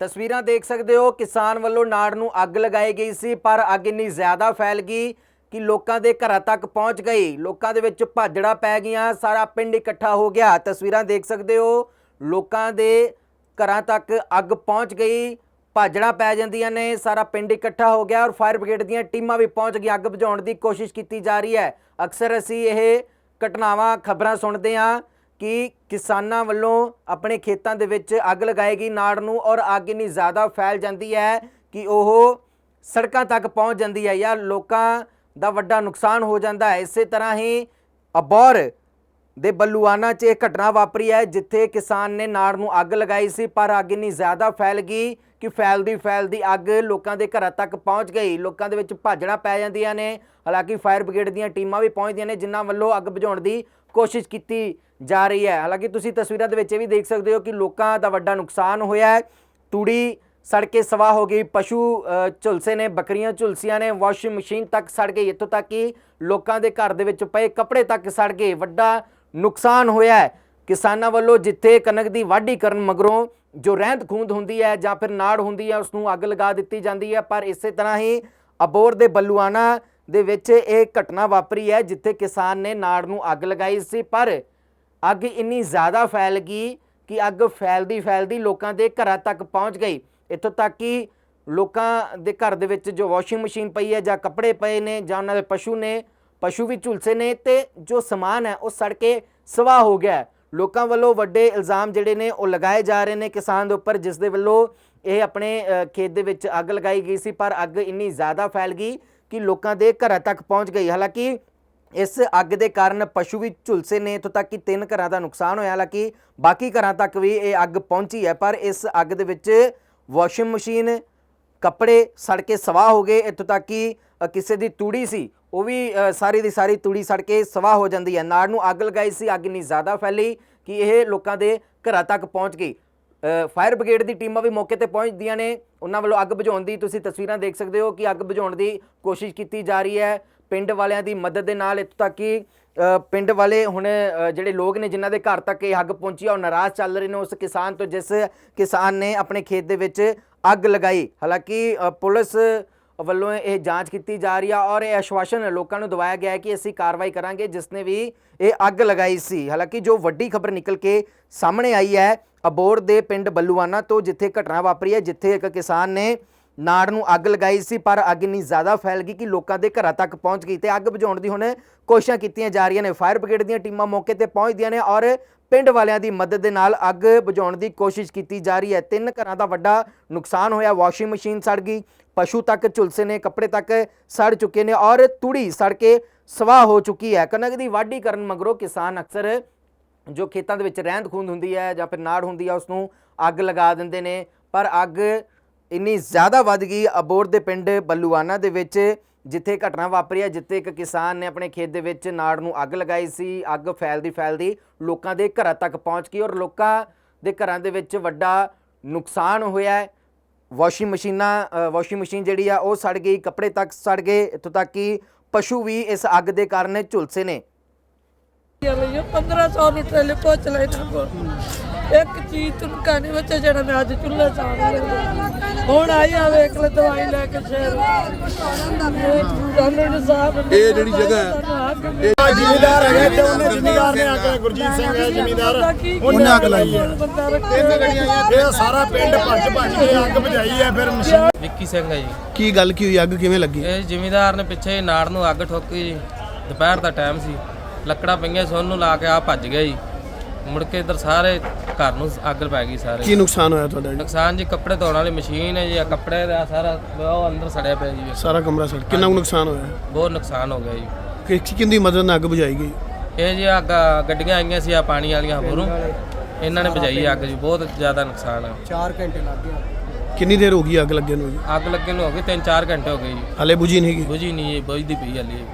ਤਸਵੀਰਾਂ ਦੇਖ ਸਕਦੇ ਹੋ, ਕਿਸਾਨ ਵੱਲੋਂ ਨਾੜ ਨੂੰ ਅੱਗ ਲਗਾਈ ਗਈ ਸੀ, ਪਰ ਅੱਗ ਇੰਨੀ ਜ਼ਿਆਦਾ ਫੈਲ ਗਈ ਕਿ ਲੋਕਾਂ ਦੇ ਘਰਾਂ ਤੱਕ ਪਹੁੰਚ ਗਈ। ਲੋਕਾਂ ਦੇ ਵਿੱਚ ਭਾਜੜਾ ਪੈ ਗਈਆਂ, ਸਾਰਾ ਪਿੰਡ ਇਕੱਠਾ ਹੋ ਗਿਆ। ਤਸਵੀਰਾਂ ਦੇਖ ਸਕਦੇ ਹੋ, ਲੋਕਾਂ ਦੇ ਘਰਾਂ ਤੱਕ ਅੱਗ ਪਹੁੰਚ ਗਈ, ਭਾਜੜਾ ਪੈ ਜਾਂਦੀਆਂ ਨੇ, ਸਾਰਾ ਪਿੰਡ ਇਕੱਠਾ ਹੋ ਗਿਆ ਔਰ ਫਾਇਰ ਬ੍ਰਿਗੇਡ ਦੀਆਂ ਟੀਮਾਂ ਵੀ ਪਹੁੰਚ ਗਈਆਂ। ਅੱਗ ਬੁਝਾਉਣ ਦੀ ਕੋਸ਼ਿਸ਼ ਕੀਤੀ ਜਾ ਰਹੀ ਹੈ। ਅਕਸਰ ਅਸੀਂ ਇਹ ਘਟਨਾਵਾਂ, ਖਬਰਾਂ ਸੁਣਦੇ ਹਾਂ। ਕਿ ਕਿਸਾਨਾਂ ਵੱਲੋਂ ਆਪਣੇ ਖੇਤਾਂ ਦੇ ਵਿੱਚ ਅੱਗ ਲਗਾਏਗੀ ਨਾੜ ਨੂੰ ਔਰ ਅੱਗ ਇੰਨੀ ਜ਼ਿਆਦਾ ਫੈਲ ਜਾਂਦੀ ਹੈ ਕਿ ਉਹ ਸੜਕਾਂ ਤੱਕ ਪਹੁੰਚ ਜਾਂਦੀ ਹੈ ਜਾਂ ਲੋਕਾਂ ਦਾ ਵੱਡਾ ਨੁਕਸਾਨ ਹੋ ਜਾਂਦਾ ਹੈ। ਇਸੇ ਤਰ੍ਹਾਂ ਹੀ ਅਬੌਰ ਦੇ ਬੱਲੂਆਣਾ 'ਚ ਇਹ ਘਟਨਾ ਵਾਪਰੀ ਹੈ, ਜਿੱਥੇ ਕਿਸਾਨ ਨੇ ਨਾੜ ਨੂੰ ਅੱਗ ਲਗਾਈ ਸੀ, ਪਰ ਅੱਗ ਇੰਨੀ ਜ਼ਿਆਦਾ ਫੈਲ ਗਈ ਕਿ ਫੈਲਦੀ ਫੈਲਦੀ ਅੱਗ ਲੋਕਾਂ ਦੇ ਘਰਾਂ ਤੱਕ ਪਹੁੰਚ ਗਈ। ਲੋਕਾਂ ਦੇ ਵਿੱਚ ਭਾਜਣਾ ਪੈ ਜਾਂਦੀਆਂ ਨੇ। ਹਾਲਾਂਕਿ ਫਾਇਰ ਬ੍ਰਿਗੇਡ ਦੀਆਂ ਟੀਮਾਂ ਵੀ ਪਹੁੰਚਦੀਆਂ ਨੇ, ਜਿਨ੍ਹਾਂ ਵੱਲੋਂ ਅੱਗ ਬੁਝਾਉਣ ਦੀ ਕੋਸ਼ਿਸ਼ ਕੀਤੀ ਜਾ ਰਹੀ ਹੈ। ਹਾਲਾਂਕਿ ਤੁਸੀਂ ਤਸਵੀਰਾਂ ਦੇ ਵਿੱਚ ਇਹ ਵੀ ਦੇਖ ਸਕਦੇ ਹੋ ਕਿ ਲੋਕਾਂ ਦਾ ਵੱਡਾ ਨੁਕਸਾਨ ਹੋਇਆ ਹੈ। ਤੂੜੀ ਸੜ ਕੇ ਸਵਾ ਹੋ ਗਈ, ਪਸ਼ੂ ਝੁਲਸੇ ਨੇ, ਬੱਕਰੀਆਂ, ਝੁਲਸੀਆਂ ਨੇ ਵਾਸ਼ਿੰਗ ਮਸ਼ੀਨ ਤੱਕ ਸੜ ਗਈ। ਇੱਥੋਂ ਤੱਕ ਕਿ ਲੋਕਾਂ ਦੇ ਘਰ ਦੇ ਵਿੱਚ ਪਏ ਕੱਪੜੇ ਤੱਕ ਸੜ ਗਏ। ਵੱਡਾ ਨੁਕਸਾਨ ਹੋਇਆ ਹੈ। ਕਿਸਾਨਾਂ ਵੱਲੋਂ ਜਿੱਥੇ ਕਣਕ ਦੀ ਵਾਢੀ ਕਰਨ ਮਗਰੋਂ ਜੋ ਰਹਿੰਦ ਖੂੰਦ ਹੁੰਦੀ ਹੈ ਜਾਂ ਫਿਰ ਨਾੜ ਹੁੰਦੀ ਹੈ ਉਸ ਨੂੰ ਅੱਗ ਲਗਾ ਦਿੱਤੀ ਜਾਂਦੀ ਹੈ। ਪਰ ਇਸੇ ਤਰ੍ਹਾਂ ਹੀ ਅਬੋਰ ਦੇ ਬੱਲੂਆਣਾ ਦੇ ਵਿੱਚ ਇਹ ਘਟਨਾ ਵਾਪਰੀ ਹੈ, ਜਿੱਥੇ ਕਿਸਾਨ ਨੇ ਨਾੜ ਨੂੰ ਅੱਗ ਲਗਾਈ ਸੀ। ਪਰ ਅੱਗ ਇੰਨੀ ਜ਼ਿਆਦਾ ਫੈਲ ਗਈ ਕਿ ਅੱਗ ਫੈਲਦੀ ਫੈਲਦੀ ਲੋਕਾਂ ਦੇ ਘਰਾਂ ਤੱਕ ਪਹੁੰਚ ਗਈ। ਇੱਥੋਂ ਤੱਕ ਕਿ ਲੋਕਾਂ ਦੇ ਘਰ ਦੇ ਵਿੱਚ ਜੋ ਵਾਸ਼ਿੰਗ ਮਸ਼ੀਨ ਪਈ ਹੈ ਜਾਂ ਕੱਪੜੇ ਪਏ ਨੇ ਜਾਂ ਉਹਨਾਂ ਦੇ ਪਸ਼ੂ ਨੇ ਪਸ਼ੂ ਵੀ ਝੁਲਸੇ ਨੇ ਤੇ ਜੋ ਸਮਾਨ ਹੈ ਉਹ ਸੜ ਕੇ ਸਵਾਹ ਹੋ ਗਿਆ ਲੋਕਾਂ ਵੱਲੋਂ ਵੱਡੇ ਇਲਜ਼ਾਮ ਜਿਹੜੇ ਨੇ ਉਹ ਲਗਾਏ ਜਾ ਰਹੇ ਨੇ ਕਿਸਾਨ ਦੇ ਉੱਪਰ, ਜਿਸ ਦੇ ਵੱਲੋਂ ਇਹ ਆਪਣੇ ਖੇਤ ਦੇ ਵਿੱਚ ਅੱਗ ਲਗਾਈ ਗਈ ਸੀ, ਪਰ ਅੱਗ ਇੰਨੀ ਜ਼ਿਆਦਾ ਫੈਲ ਗਈ ਕਿ ਲੋਕਾਂ ਦੇ ਘਰਾਂ ਤੱਕ ਪਹੁੰਚ ਗਈ। ਹਾਲਾਂਕਿ ਇਸ ਅੱਗ ਦੇ ਕਾਰਨ ਪਸ਼ੂ ਵੀ ਝੁਲਸੇ ਨੇ, ਇੱਥੋਂ ਤੱਕ ਕਿ ਤਿੰਨ ਘਰਾਂ ਦਾ ਨੁਕਸਾਨ ਹੋਇਆ। ਹਾਲਾਂਕਿ ਬਾਕੀ ਘਰਾਂ ਤੱਕ ਵੀ ਇਹ ਅੱਗ ਪਹੁੰਚੀ ਹੈ, ਪਰ ਇਸ ਅੱਗ ਦੇ ਵਿੱਚ ਵਾਸ਼ਿੰਗ ਮਸ਼ੀਨ ਕੱਪੜੇ ਸੜ ਕੇ ਸਵਾਹ ਹੋ ਗਏ, ਇੱਥੋਂ ਤੱਕ ਕਿ ਕਿਸੇ ਦੀ ਤੂੜੀ ਸੀ, ਉਹ ਵੀ ਸਾਰੀ ਦੀ ਸਾਰੀ ਤੂੜੀ ਸੜ ਕੇ ਸਵਾਹ ਹੋ ਜਾਂਦੀ ਹੈ। ਨਾੜ ਨੂੰ ਅੱਗ ਲਗਾਈ ਸੀ, ਅੱਗ ਇੰਨੀ ਜ਼ਿਆਦਾ ਫੈਲੀ ਕਿ ਇਹ ਲੋਕਾਂ ਦੇ ਘਰਾਂ ਤੱਕ ਪਹੁੰਚ ਗਈ। ਫਾਇਰ ਬ੍ਰਿਗੇਡ ਦੀ ਟੀਮਾਂ ਵੀ ਮੌਕੇ ਤੇ ਪਹੁੰਚਦੀਆਂ ਨੇ। ਉਹਨਾਂ ਵੱਲੋਂ ਅੱਗ ਬੁਝਾਉਣ ਦੀ ਤੁਸੀਂ ਤਸਵੀਰਾਂ ਦੇਖ ਸਕਦੇ ਹੋ ਕਿ ਅੱਗ ਬੁਝਾਉਣ ਦੀ ਕੋਸ਼ਿਸ਼ ਕੀਤੀ ਜਾ ਰਹੀ ਹੈ। ਪਿੰਡ ਵਾਲਿਆਂ ਦੀ ਮਦਦ ਦੇ ਨਾਲ ਇੱਥੋਂ ਤੱਕ ਕਿ ਪਿੰਡ ਵਾਲੇ ਹੁਣ ਜਿਹੜੇ ਲੋਕ ਨੇ ਜਿਨ੍ਹਾਂ ਦੇ ਘਰ ਤੱਕ ਇਹ ਅੱਗ ਪਹੁੰਚੀ ਆ ਉਹ ਨਾਰਾਜ਼ ਚੱਲ ਰਹੇ ਨੇ ਉਸ ਕਿਸਾਨ ਤੋਂ, ਜਿਸ ਕਿਸਾਨ ਨੇ ਆਪਣੇ ਖੇਤ ਦੇ ਵਿੱਚ ਅੱਗ ਲਗਾਈ। ਹਾਲਾਂਕਿ ਪੁਲਿਸ ਵੱਲੋਂ ਇਹ ਜਾਂਚ ਕੀਤੀ ਜਾ ਰਹੀ ਆ ਔਰ ਇਹ ਆਸ਼ਵਾਸਨ ਲੋਕਾਂ ਨੂੰ ਦਵਾਇਆ ਗਿਆ ਹੈ ਕਿ ਅਸੀਂ ਕਾਰਵਾਈ ਕਰਾਂਗੇ, ਜਿਸ ਨੇ ਵੀ ਇਹ ਅੱਗ ਲਗਾਈ ਸੀ। ਹਾਲਾਂਕਿ, ਜੋ ਵੱਡੀ ਖਬਰ ਨਿਕਲ ਕੇ ਸਾਹਮਣੇ ਆਈ ਹੈ, ਅਬੋਰ ਦੇ ਪਿੰਡ ਬੱਲੂਆਣਾ ਤੋਂ ਜਿੱਥੇ ਘਟਨਾ ਵਾਪਰੀ ਹੈ, ਜਿੱਥੇ ਇੱਕ ਕਿਸਾਨ ਨੇ ਨਾੜ ਨੂੰ ਅੱਗ ਲਗਾਈ ਸੀ, ਪਰ ਅੱਗ ਇੰਨੀ ਜ਼ਿਆਦਾ ਫੈਲ ਗਈ ਕਿ ਲੋਕਾਂ ਦੇ ਘਰਾਂ ਤੱਕ ਪਹੁੰਚ ਗਈ ਤੇ ਅੱਗ ਬੁਝਾਉਣ ਦੀ ਹੁਣ ਕੋਸ਼ਿਸ਼ਾਂ ਕੀਤੀਆਂ ਜਾ ਰਹੀਆਂ ਨੇ। ਫਾਇਰ ਬ੍ਰਿਗੇਡ ਦੀਆਂ ਟੀਮਾਂ ਮੌਕੇ ਤੇ ਪਹੁੰਚਦੀਆਂ ਨੇ ਔਰ ਪਿੰਡ ਵਾਲਿਆਂ ਦੀ ਮਦਦ ਦੇ ਨਾਲ ਅੱਗ ਬੁਝਾਉਣ ਦੀ ਕੋਸ਼ਿਸ਼ ਕੀਤੀ ਜਾ ਰਹੀ ਹੈ। ਤਿੰਨ ਘਰਾਂ ਦਾ ਵੱਡਾ ਨੁਕਸਾਨ ਹੋਇਆ, ਵਾਸ਼ਿੰਗ ਮਸ਼ੀਨ ਸੜ ਗਈ, ਪਸ਼ੂ ਤੱਕ ਝੁਲਸੇ ਨੇ, ਕੱਪੜੇ ਤੱਕ ਸੜ ਚੁੱਕੇ ਨੇ ਔਰ ਤੂੜੀ ਸੜ ਕੇ ਸਵਾਹ ਹੋ ਚੁੱਕੀ ਹੈ। ਕਣਕ ਦੀ ਵਾਢੀ ਕਰਨ ਮਗਰੋਂ ਕਿਸਾਨ ਅਕਸਰ ਜੋ ਖੇਤਾਂ ਦੇ ਵਿੱਚ ਰਹਿੰਦ ਖੂੰਦ ਹੁੰਦੀ ਹੈ ਜਾਂ ਫਿਰ ਨਾੜ ਹੁੰਦੀ ਹੈ ਉਸ ਨੂੰ ਅੱਗ ਲਗਾ ਦਿੰਦੇ ਨੇ, ਪਰ ਅੱਗ ਇੰਨੀ ਜ਼ਿਆਦਾ ਵੱਧ ਗਈ ਅਬੋਰ ਦੇ ਪਿੰਡ ਬੱਲੂਆਣਾ ਦੇ ਵਿੱਚ, ਜਿੱਥੇ ਘਟਨਾ ਵਾਪਰੀ ਹੈ, ਜਿੱਥੇ ਇੱਕ ਕਿਸਾਨ ਨੇ ਆਪਣੇ ਖੇਤ ਦੇ ਵਿੱਚ ਨਾੜ ਨੂੰ ਅੱਗ ਲਗਾਈ ਸੀ, ਅੱਗ ਫੈਲਦੀ ਫੈਲਦੀ ਲੋਕਾਂ ਦੇ ਘਰਾਂ ਤੱਕ ਪਹੁੰਚ ਗਈ ਔਰ ਲੋਕਾਂ ਦੇ ਘਰਾਂ ਦੇ ਵਿੱਚ ਵੱਡਾ ਨੁਕਸਾਨ ਹੋਇਆ ਹੈ। ਵਾਸ਼ਿੰਗ ਮਸ਼ੀਨਾਂ ਵਾਸ਼ਿੰਗ ਮਸ਼ੀਨ ਜਿਹੜੀ ਆ, ਉਹ ਸੜ ਗਈ, ਕੱਪੜੇ ਤੱਕ ਸੜ ਗਏ, ਇੱਥੋਂ ਤੱਕ ਕਿ ਪਸ਼ੂ ਵੀ ਇਸ ਅੱਗ ਦੇ ਕਾਰਨ ਝੁਲਸੇ ਨੇ। ਲਈ 1500 ਨੂੰ ਟ੍ਰੇਲੇ ਪਹੁੰਚ ਲੈ ਇੱਕ ਚੀਜ਼ ਤੁਮ ਕਾਨੇ ਵਿੱਚ ਜਿਹੜਾ ਮੈਂ ਅੱਜ ਚੁੱਲ੍ਹਾ ਸਾੜ ਲਿਆ ਹੁਣ ਆਈ ਆ ਵੇਖ ਲੈ ਦਵਾਈ ਲੈ ਕੇ ਸ਼ਹਿਰ। ਡਾਕਟਰ ਸਾਹਿਬ ਇਹ ਜਿਹੜੀ ਜਗ੍ਹਾ ਹੈ, ਇਹ ਜ਼ਿਮੀਦਾਰ ਹੈਗਾ ਤੇ ਉਹਨੇ ਜ਼ਿਮੀਦਾਰ ਨੇ ਆ ਕੇ ਗੁਰਜੀਤ ਸਿੰਘ ਹੈ ਜ਼ਿਮੀਦਾਰ। ਉਹਨੇ ਅੱਗ ਲਾਈ ਹੈ। ਤਿੰਨ ਗੜੀਆਂ ਇਹ ਸਾਰਾ ਪਿੰਡ ਭੱਜ ਭੱਜ ਕੇ ਅੱਗ ਬੁਝਾਈ ਹੈ ਫਿਰ ਮਸ਼ੀਨ ਵਿੱਕੀ ਸਿੰਘ ਹੈ ਜੀ। ਕੀ ਗੱਲ ਕੀ ਹੋਈ? ਅੱਗ ਕਿਵੇਂ ਲੱਗੀ? ਇਹ ਜ਼ਿਮੀਦਾਰ ਨੇ ਪਿੱਛੇ ਨਾੜ ਨੂੰ ਅੱਗ ਠੋਕੀ ਜੀ। ਦੁਪਹਿਰ ਦਾ ਟਾਈਮ ਸੀ। ਲੱਕੜਾਂ ਪਈਆਂ ਸੀ ਉਹਨੂੰ ਲਾ ਕੇ ਆ ਭੱਜ ਗਿਆ ਜੀ। ਮੁੜ ਕੇ ਇਧਰ ਸਾਰੇ ਘਰ ਨੂੰ ਅੱਗ ਪੈ ਗਈ ਸਾਰੇ। ਕੀ ਨੁਕਸਾਨ ਹੋਇਆ ਤੁਹਾਡਾ ਜੀ? ਨੁਕਸਾਨ ਜੀ ਕੱਪੜੇ ਧੋਣ ਵਾਲੀ ਮਸ਼ੀਨ ਹੈ ਜੀ ਕੱਪੜੇ ਦਾ ਸਾਰਾ ਉਹ ਅੰਦਰ ਸੜਿਆ ਪਿਆ ਜੀ। ਸਾਰਾ ਕਮਰਾ ਸੜ ਕਿੰਨਾ ਕੁ ਨੁਕਸਾਨ ਹੋਇਆ? ਬਹੁਤ ਨੁਕਸਾਨ ਹੋ ਗਿਆ ਜੀ। ਕਿ ਕਿੰਦੀ ਮਦਦ ਨਾਲ ਅੱਗ ਬੁਝਾਈ ਗਈ? ਇਹ ਜੀ ਆ ਗੱਡੀਆਂ ਆਈਆਂ ਸੀ ਆ ਪਾਣੀ ਵਾਲੀਆਂ ਹੋਰੋਂ ਇਹਨਾਂ ਨੇ ਬੁਝਾਈ ਅੱਗ ਜੀ ਬਹੁਤ ਜ਼ਿਆਦਾ ਨੁਕਸਾਨ ਹੈ ਕਿੰਨੀ ਦੇਰ ਹੋ ਗਈ ਅੱਗ ਲੱਗੇ ਨੂੰ ਜੀ? ਅੱਗ ਲੱਗੇ ਨੂੰ ਹੋ ਗਏ 3-4 ਘੰਟੇ ਹੋ ਗਏ ਜੀ। ਹਲੇ ਬੁਝੀ ਨਹੀਂ ਗਈ ਬੁਝੀ ਨਹੀਂ ਜੀ ਬੁਝਦੀ ਪਈ ਹਾਲੇ।